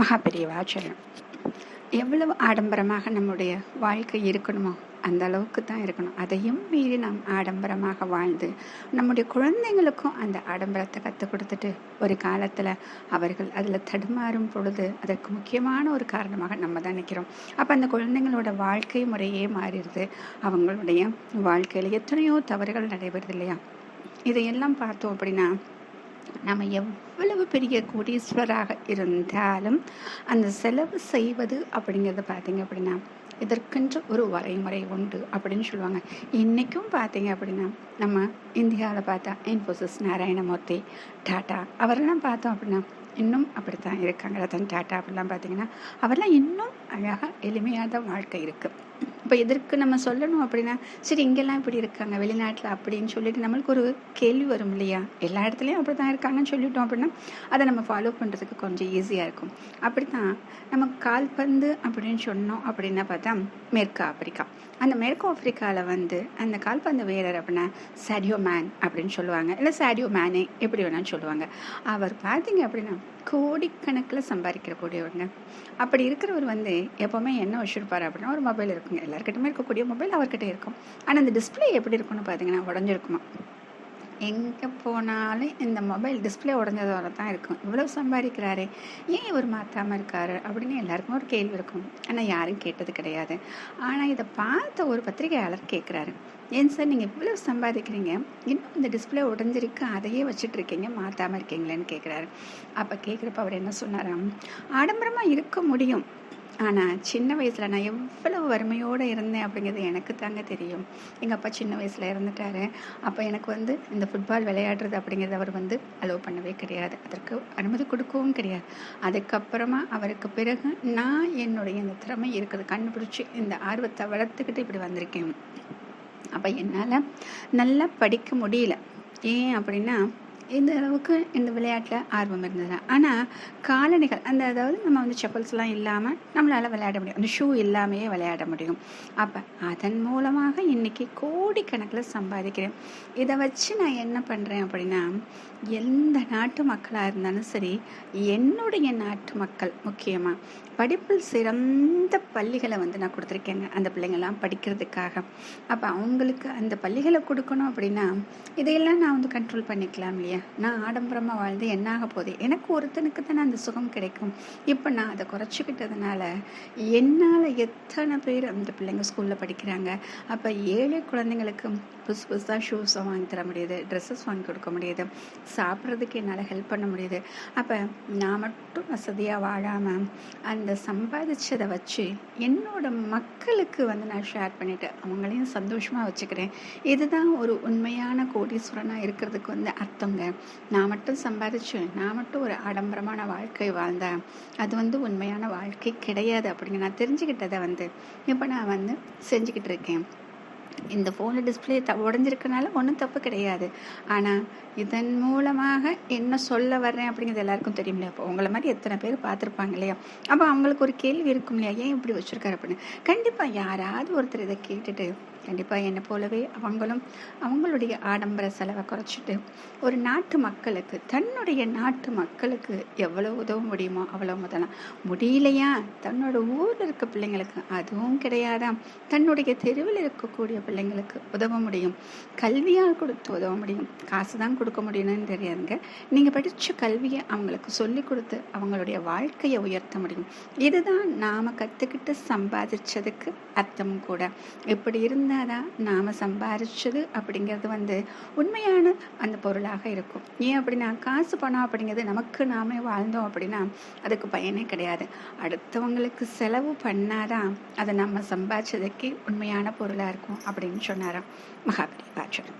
மகாபெரியவாச்சரணம் எவ்வளவு ஆடம்பரமாக நம்முடைய வாழ்க்கை இருக்கணுமோ அந்த அளவுக்கு தான் இருக்கணும். அதையும் மீறி நாம் ஆடம்பரமாக வாழ்ந்து நம்முடைய குழந்தைங்களுக்கும் அந்த ஆடம்பரத்தை கற்றுக் கொடுத்துட்டு ஒரு காலத்தில் அவர்கள் அதில் தடுமாறும் பொழுது அதற்கு முக்கியமான ஒரு காரணமாக நம்ம தான் நிற்கிறோம் அப்போ அந்த குழந்தைங்களோட வாழ்க்கை முறையே மாறிடுது. அவங்களுடைய வாழ்க்கையில் எத்தனையோ தவறுகள் நடைபெறுது இல்லையா? இதையெல்லாம் பார்த்தோம் அப்படின்னா நம்ம எவ்வளவு பெரிய கோடீஸ்வராக இருந்தாலும் அந்த செலவு செய்வது அப்படிங்கிறது பார்த்தீங்க அப்படின்னா இதற்கென்று ஒரு வரைமுறை உண்டு அப்படின்னு சொல்லுவாங்க. இன்றைக்கும் பார்த்தீங்க அப்படின்னா நம்ம இந்தியாவில் பார்த்தா இன்ஃபோசிஸ் நாராயணமூர்த்தி டாட்டா அவரெல்லாம் பார்த்தோம் அப்படின்னா இன்னும் அப்படித்தான் இருக்காங்க. ரத்தன் டாட்டா அப்படிலாம் பார்த்தீங்கன்னா அவரெல்லாம் இன்னும் அழகாக எளிமையாக வாழ்க்கை இருக்குது இப்போ எதற்கு நம்ம சொல்லணும் அப்படின்னா சரி இங்கெல்லாம் இப்படி இருக்காங்க வெளிநாட்டில் அப்படின்னு சொல்லிட்டு நம்மளுக்கு ஒரு கேள்வி வரும் இல்லையா? எல்லா இடத்துலையும் அப்படி தான் இருக்காங்கன்னு சொல்லிட்டோம் அப்படின்னா அதை நம்ம ஃபாலோ பண்ணுறதுக்கு கொஞ்சம் ஈஸியாக இருக்கும். அப்படி தான் நம்ம கால்பந்து அப்படின்னு சொன்னோம் அப்படின்னா பார்த்தா மேற்கு ஆப்பிரிக்கா. அந்த மேற்கு ஆப்பிரிக்காவில் வந்து அந்த கால்பந்து வீரர் அப்படின்னா சாடியோ மேன் அப்படின்னு சொல்லுவாங்க. இல்லை சாடியோ மேனே எப்படி வேணாலும் சொல்லுவாங்க. அவர் பார்த்தீங்க அப்படின்னா கோடிக்கணக்கில் சம்பாதிக்கிற கூடியவங்க அப்படி இருக்கிறவர் வந்து எப்போவுமே என்ன வச்சுருப்பார் அப்படின்னா ஒரு மொபைல் இருக்குங்க. எல்லாருக்கிட்டமே இருக்கக்கூடிய மொபைல் அவர்கிட்ட இருக்கும். ஆனால் அந்த டிஸ்பிளே எப்படி இருக்கும்னு பார்த்தீங்கன்னா உடஞ்சிருக்குமா எங்கே போனாலும் இந்த மொபைல் டிஸ்பிளே உடஞ்சதோட தான் இருக்கும். இவ்வளோ சம்பாதிக்கிறாரே. ஏன் இவர் மாற்றாமல் இருக்காரு? அப்படின்னு எல்லாருக்கும் ஒரு கேள்வி இருக்கும். ஆனால் யாரும் கேட்டது கிடையாது. ஆனால் இதை பார்த்த ஒரு பத்திரிகையாளர் கேட்குறாரு ஏன் சார் நீங்கள் இவ்வளோ சம்பாதிக்கிறீங்க? இன்னும் இந்த டிஸ்பிளே உடஞ்சிருக்கு. அதையே வச்சுட்டு இருக்கீங்க மாற்றாமல் இருக்கீங்களேன்னு கேட்குறாரு அப்போ கேட்குறப்ப அவர் என்ன சொன்னாராம்? ஆடம்பரமாக இருக்க முடியும். ஆனால் சின்ன வயசில் நான் எவ்வளவு வறுமையோடு இருந்தேன் அப்படிங்கிறது எனக்கு தாங்க தெரியும். எங்கள் அப்பா சின்ன வயசில் இறந்துட்டாரு. அப்போ எனக்கு வந்து இந்த ஃபுட்பால் விளையாடுறது அப்படிங்கிறது அவர் வந்து அலோவ் பண்ணவே கிடையாது. அதற்கு அனுமதி கொடுக்கவும் கிடையாது. அதுக்கப்புறமா அவருக்கு பிறகு நான் என்னுடைய இந்த திறமை இருக்குது. கண்டுபிடிச்சி இந்த ஆர்வத்தை வளர்த்துக்கிட்டு இப்படி வந்திருக்கேன். அப்போ என்னால் நல்லா படிக்க முடியல. ஏன் அப்படின்னா இந்த அளவுக்கு இந்த விளையாட்டில் ஆர்வம் இருந்தது. ஆனால் காலணிகள் அந்த அதாவது நம்ம வந்து செப்பல்ஸ்லாம் இல்லாமல் நம்மளால் விளையாட முடியும். அந்த ஷூ இல்லாமையே விளையாட முடியும். அப்போ அதன் மூலமாக இன்றைக்கி கோடிக்கணக்கில் சம்பாதிக்கிறேன். இதை வச்சு நான் என்ன பண்ணுறேன் அப்படின்னா எந்த நாட்டு மக்களாக இருந்தாலும் சரி என்னுடைய நாட்டு மக்கள் முக்கியமாக படிப்பில் சிறந்த பள்ளிகளை வந்து நான் கொடுத்துருக்கேங்க. அந்த பிள்ளைங்கள்லாம் படிக்கிறதுக்காக. அப்போ அவங்களுக்கு அந்த பள்ளிகளை கொடுக்கணும் அப்படின்னா இதையெல்லாம் நான் வந்து கண்ட்ரோல் பண்ணிக்கலாம் இல்லையா? நான் ஆடம்பரமாக வாழ்ந்து என்னாக போகுது? எனக்கு ஒருத்தனுக்கு தானே அந்த சுகம் கிடைக்கும். இப்போ நான் அதை குறைச்சிக்கிட்டதுனால என்னால் எத்தனை பேர் அந்த பிள்ளைங்க ஸ்கூலில் படிக்கிறாங்க? அப்போ ஏழை குழந்தைங்களுக்கு புதுசு புதுசாக ஷூஸை வாங்கி தர முடியுது ட்ரெஸ்ஸஸ் வாங்கி கொடுக்க முடியுது சாப்பிட்றதுக்கு என்னால் ஹெல்ப் பண்ண முடியுது. அப்போ நான் மட்டும் வசதியாக வாழாமல் அந்த சம்பாதிச்சதை வச்சு என்னோட மக்களுக்கு வந்து நான் ஷேர் பண்ணிவிட்டு அவங்களையும் சந்தோஷமாக வச்சுக்கிறேன். இதுதான் ஒரு உண்மையான கோடீஸ்வரனாக இருக்கிறதுக்கு வந்து அர்த்தங்க. நான் மட்டும் சம்பாதிச்சு நான் மட்டும் ஒரு ஆடம்பரமான வாழ்க்கை வாழ்ந்தேன். அது வந்து உண்மையான வாழ்க்கை கிடையாது அப்படிங்க. நான் தெரிஞ்சுக்கிட்டதை வந்து இப்போ நான் வந்து செஞ்சுக்கிட்டு இருக்கேன். இந்த ஃபோனில் டிஸ்பிளே த உடஞ்சிருக்கனால ஒன்றும் தப்பு கிடையாது. ஆனால் இதன் மூலமாக என்ன சொல்ல வர்றேன் அப்படிங்கிறது எல்லாருக்கும் தெரியும் இல்லையா அப்போ உங்களை மாதிரி எத்தனை பேர் பார்த்துருப்பாங்க இல்லையா? அப்போ அவங்களுக்கு ஒரு கேள்வி இருக்கும் இல்லையா? ஏன் இப்படி வச்சுருக்காரு அப்படின்னு? கண்டிப்பாக யாராவது ஒருத்தர் இதை கேட்டுட்டு கண்டிப்பாக என்னை போலவே அவங்களும் அவங்களுடைய ஆடம்பர செலவை குறைச்சிட்டு ஒரு நாட்டு மக்களுக்கு தன்னுடைய நாட்டு மக்களுக்கு எவ்வளோ உதவ முடியுமோ அவ்வளோ முதலாம் முடியலையா? தன்னோட ஊரில் இருக்க பிள்ளைங்களுக்கு அதுவும் கிடையாதா? தன்னுடைய தெருவில் இருக்கக்கூடிய பிள்ளைங்களுக்கு உதவ முடியும். கல்வியால் கொடுத்து உதவ முடியும். காசு தான் கொடுக்க முடியணும்னு தெரியாதுங்க. நீங்கள் படித்த கல்வியை அவங்களுக்கு சொல்லி கொடுத்து அவங்களுடைய வாழ்க்கையை உயர்த்த முடியும். இதுதான் நாம் கற்றுக்கிட்டு சம்பாதிச்சதுக்கு அர்த்தமும் கூட. இப்படி இருந்தால் தான் நாம் சம்பாதிச்சது அப்படிங்கிறது வந்து உண்மையான அந்த பொருளாக இருக்கும். ஏன் அப்படின்னா காசு பணம் அப்படிங்கிறது நமக்கு நாமே வாழ்ந்தோம் அப்படின்னா அதுக்கு பயனே கிடையாது. அடுத்தவங்களுக்கு செலவு பண்ணாதான் அதை நம்ம சம்பாதிச்சதுக்கே உண்மையான பொருளாக இருக்கும். அப்படின்னு சொன்னாராம். மகாபலி பாச்சர்